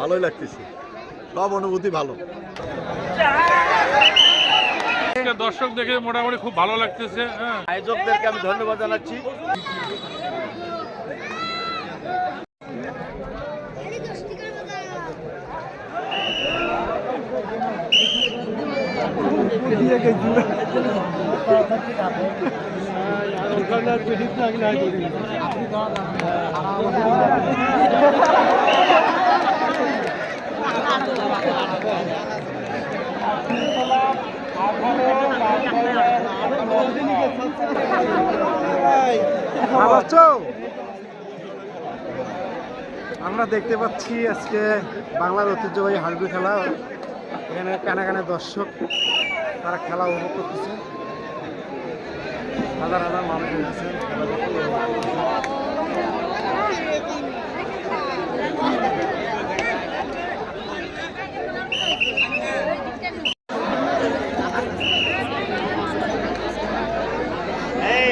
ভালোই লাগতেছে। সব অনুভূতি ভালো। দর্শক দেখে মোটামুটি খুব ভালো লাগতেছে হ্যাঁ। আয়োজকদেরকে আমি ধন্যবাদ জানাচ্ছি। আছো আমরা দেখতে পাচ্ছি আজকে বাংলার ঐতিহ্যবাহী হাডুডু খেলা। এখানে কানে কানে দর্শক, তারা খেলা উপভোগ করতেছে। হাজার হাজার মানুষ খেলা দেখতে। এই আজকে কিন্তু এটা ইয়াত যাবে যমুনা টিভি যাবে যমুনা টিভি হ্যাঁ যমুনা টিভি আমার ফোন দিছিল আমার ফোনে না,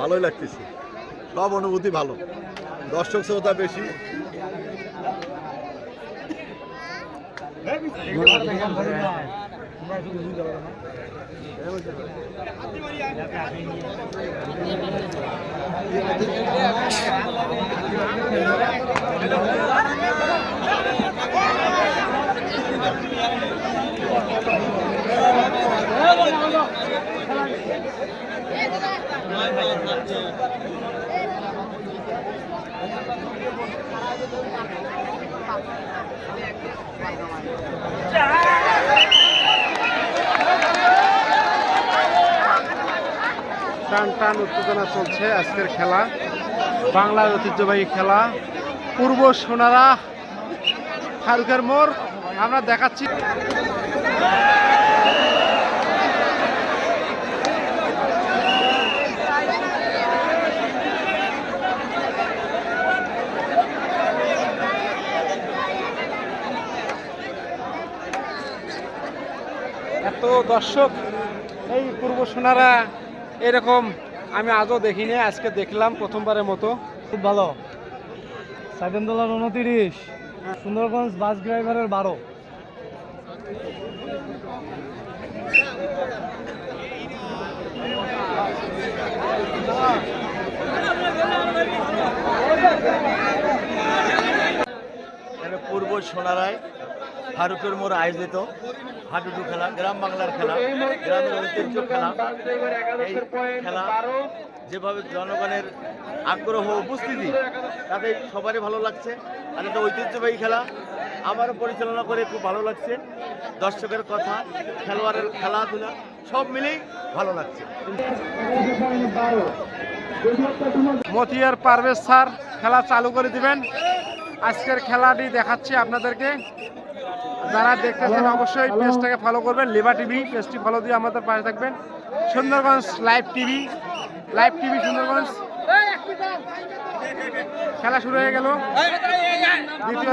ভালোই লাগতেছে। সব অনুভূতি ভালো। দর্শক শ্রোতা বেশি। Yeah. টান টান উত্তেজনা চলছে আজকের খেলা। বাংলার ঐতিহ্যবাহী খেলা। পূর্ব সোনারা ফারুকের মোড়, আমরা দেখাচ্ছি। এত দর্শক, এই পূর্ব সোনারা এরকম আমি আজও দেখিনি আজকে দেখলাম প্রথমবারের মতো। খুব ভালো। সেকেন্ড ডলার উনতিরিশ সুন্দরগঞ্জ বাস ড্রাইভারের বারো। পূর্ব সোনারায় ফারুকের মোড় আয়োজিত হাডুডু খেলা, গ্রাম বাংলার খেলা, গ্রামের ঐতিহ্য খেলা। এই খেলা যেভাবে জনগণের আগ্রহ, উপস্থিতি, তাতে সবারই ভালো লাগছে। আর এটা ঐতিহ্যবাহী খেলা। আমারও পরিচালনা করে খুব ভালো লাগছে। দর্শকের কথা, খেলোয়াড়ের খেলাধুলা, সব মিলেই ভালো লাগছে। মতিয়ার পারভেজ স্যার, খেলা চালু করে দিবেন। আজকের খেলাটি দেখাচ্ছি আপনাদেরকে। যারা দেখতেছেন অবশ্যই পেজটাকে ফলো করবেন লিবা টিভি পেজটি ফলো দিয়ে আমাদের পাশে থাকবেন। Sundarganj live TV live TV Sundarganj. খেলা শুরু হয়ে গেল। দ্বিতীয়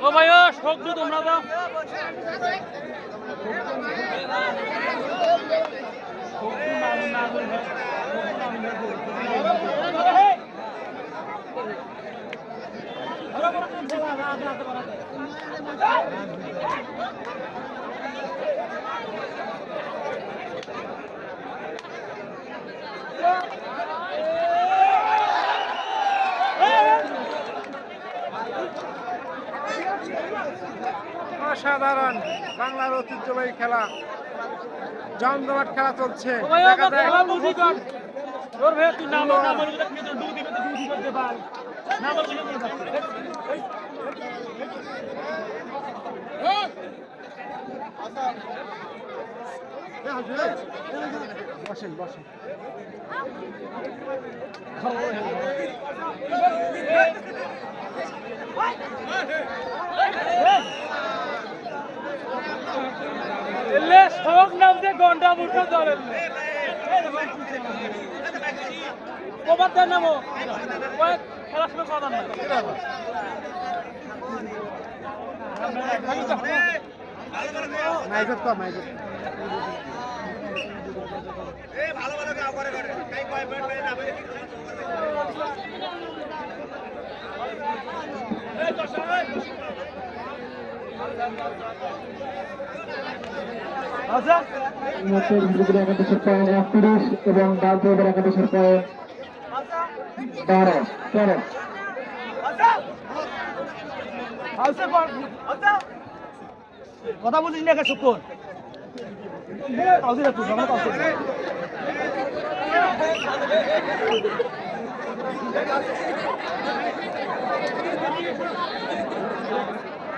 ও ভাই ও সবজি তোমরা দাও। অসাধারণ বাংলার ঐতিহ্যবাহী খেলা জমজমাট খেলা চলছে দেখা বসেন বসেন শখ নামছে ঘণ্টা মুঠো ধরেন। কবার দেন নামো। খেলার সময় কথা না মাইজত কম মাইজত ভালো ভালো কাজ করে করে কাই কয় বেট বেট না বেট এই দর্শক। একত্রিশ এবং ডালপুরের একাদশের পয়েন্ট বারো। তেরো কথা বলিস না শুকুর?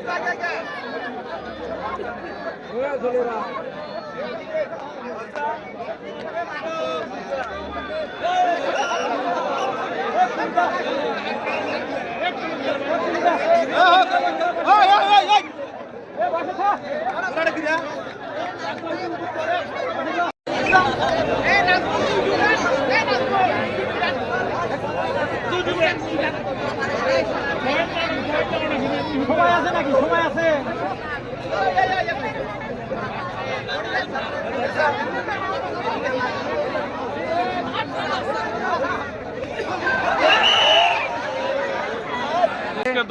Hey, hey, hey, hey!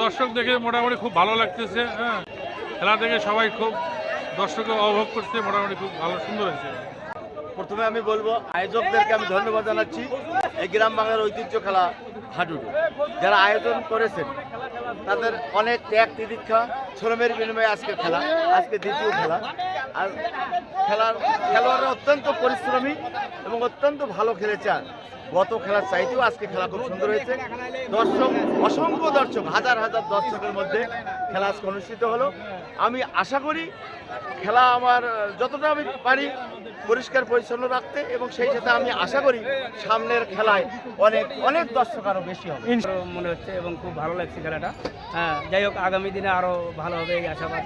দর্শক দেখে মোটামুটি খুব ভালো লাগতেছে হ্যাঁ। খেলা দেখে সবাই খুব দর্শকে উপভোগ করছে, মোটামুটি খুব ভালো, সুন্দর হয়েছে। প্রথমে আমি বলব, আয়োজকদেরকে আমি ধন্যবাদ জানাচ্ছি, এই গ্রাম বাংলার ঐতিহ্য খেলা হাডুডু। যারা আয়োজন করেছেন তাদের অনেক ত্যাগ তিদীক্ষা শ্রমের বিনিময়ে আজকে খেলা, আজকে দ্বিতীয় খেলা। আর খেলার, খেলোয়াড়রা অত্যন্ত পরিশ্রমী এবং অত্যন্ত ভালো খেলেছে। গত খেলার চাইতেও আজকে খেলা খুব সুন্দর হয়েছে। দর্শক, অসংখ্য দর্শক, হাজার হাজার দর্শকের মধ্যে খেলা আজকে অনুষ্ঠিত হলো। আমি আশা করি খেলা আমার যতটা আমি পারি পরিষ্কার পরিচ্ছন্ন রাখতে এবং সেই সাথে আমি আশা করি সামনের খেলায় অনেক অনেক দর্শক আরও বেশি হবে। মনে হচ্ছে এবং খুব ভালো লাগছে খেলাটা। হ্যাঁ যাই হোক আগামী দিনে আরও ভালো হবে এই আশাবাদ।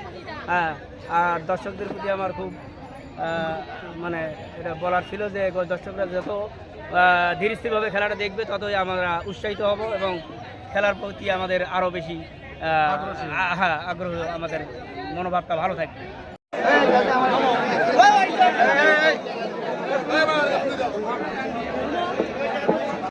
হ্যাঁ আর দর্শকদের প্রতি আমার খুব মানে এটা বলার ছিল যে দর্শকরা যত আহ, ধীর খেলাটা দেখবে ততই আমরা উৎসাহিত হব এবং খেলার প্রতি আমাদের আরও বেশি হ্যাঁ আগ্রহ আমাদের মনোভাবটা ভালো থাকবে